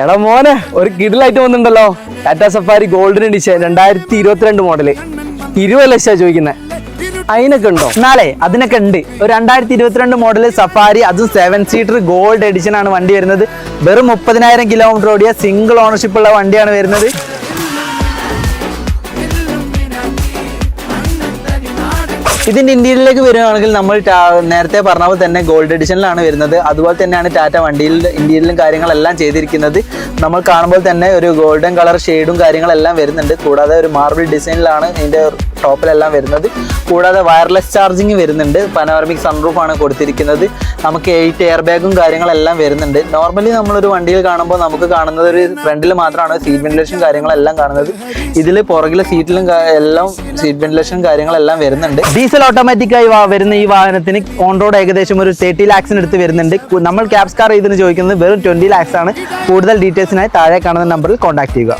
എടാ മോനെ ഒരു കിടിലായിട്ട് വന്നിട്ടുണ്ടല്ലോ. ടാറ്റ സഫാരി ഗോൾഡൻ എഡിഷൻ രണ്ടായിരത്തി ഇരുപത്തിരണ്ട് മോഡൽ ഇരുപത് ലക്ഷമാണ് ചോദിക്കുന്നത് അതിനൊക്കെ ഉണ്ടോ? എന്നാലെ അതിനൊക്കെ ഉണ്ട്. ഒരു രണ്ടായിരത്തി ഇരുപത്തിരണ്ട് മോഡൽ സഫാരി അതും സെവൻ സീറ്റർ ഗോൾഡ് എഡിഷൻ ആണ് വണ്ടി വരുന്നത്. വെറും മുപ്പതിനായിരം കിലോമീറ്റർ ഓടിയ സിംഗിൾ ഓണർഷിപ്പ് ഉള്ള വണ്ടിയാണ് വരുന്നത്. ഇതിന്റെ ഇന്ത്യയിലേക്ക് വരികയാണെങ്കിൽ നമ്മൾ നേരത്തെ പറഞ്ഞ പോലെ തന്നെ ഗോൾഡ് എഡിഷനിലാണ് വരുന്നത്. അതുപോലെ തന്നെയാണ് ടാറ്റ വണ്ടിയിൽ ഇന്ത്യയിലും കാര്യങ്ങളെല്ലാം ചെയ്തിരിക്കുന്നത്. നമ്മൾ കാണുമ്പോൾ തന്നെ ഒരു ഗോൾഡൻ കളർ ഷെയ്ഡും കാര്യങ്ങളെല്ലാം വരുന്നുണ്ട്. കൂടാതെ ഒരു മാർബിൾ ഡിസൈനിലാണ് ഇതിന്റെ ടോപ്പിലെല്ലാം വരുന്നത്. കൂടാതെ വയർലെസ് ചാർജിങ് വരുന്നുണ്ട്. പനോറമിക് ആണ് കൊടുത്തിരിക്കുന്നത്. നമുക്ക് എയ്റ്റ് എയർ ബാഗും കാര്യങ്ങളെല്ലാം വരുന്നുണ്ട്. നോർമലി നമ്മളൊരു വണ്ടിയിൽ കാണുമ്പോൾ നമുക്ക് കാണുന്നത് ഒരു ഫ്രണ്ടിൽ മാത്രമാണ് സീറ്റ് വെന്റിലേഷൻ കാര്യങ്ങളെല്ലാം കാണുന്നത്. ഇതിൽ പുറകിലെ സീറ്റിലും എല്ലാം സീറ്റ് വെന്റിലേഷൻ കാര്യങ്ങളെല്ലാം വരുന്നുണ്ട്. ഡീസൽ ഓട്ടോമാറ്റിക്കായി വരുന്ന ഈ വാഹനത്തിന് ഓൺ റോഡ് ഏകദേശം ഒരു തേർട്ടി ലാക്സിന് അടുത്ത് വരുന്നുണ്ട്. നമ്മൾ ക്യാബ്സ് കാർ ഇതിന് ചോദിക്കുന്നത് വെറും ട്വന്റി ലാക്സ് ആണ്. കൂടുതൽ ഡീറ്റെയിൽസിനായി താഴെ കാണുന്ന നമ്പറിൽ കോൺടാക്ട് ചെയ്യുക.